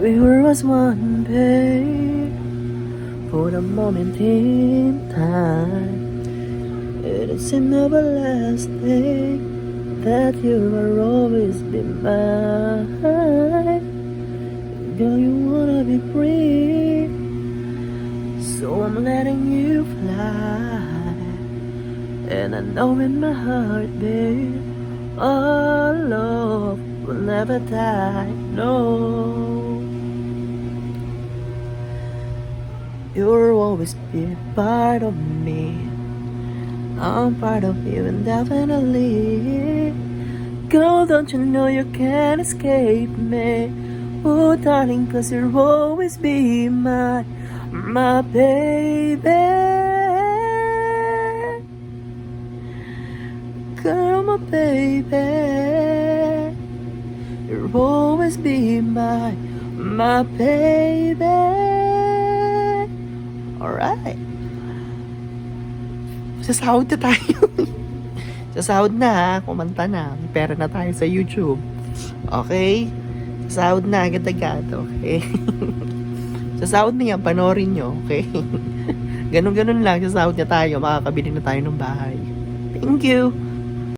We were as one, babe. For a moment in time. It seemed everlasting that you will always be mine. Girl, you wanna be free. So I'm letting you fly. And I know in my heart, babe, our love will never die. No. You'll always be part of me. I'm part of you indefinitely. Girl, don't you know you can't escape me? Oh, darling, cause you'll always be my, my baby. Girl, my baby. You'll always be my, my baby. Alright. Sasahod na tayo. Sasahod na ha. Kumanta na. May pera na tayo sa YouTube. Okay? Sasahod na agad-agad. Okay? Sasahod na yan. Panorin nyo. Okay? Ganon-ganon lang. Sasahod na tayo. Makakabili na tayo ng bahay. Thank you.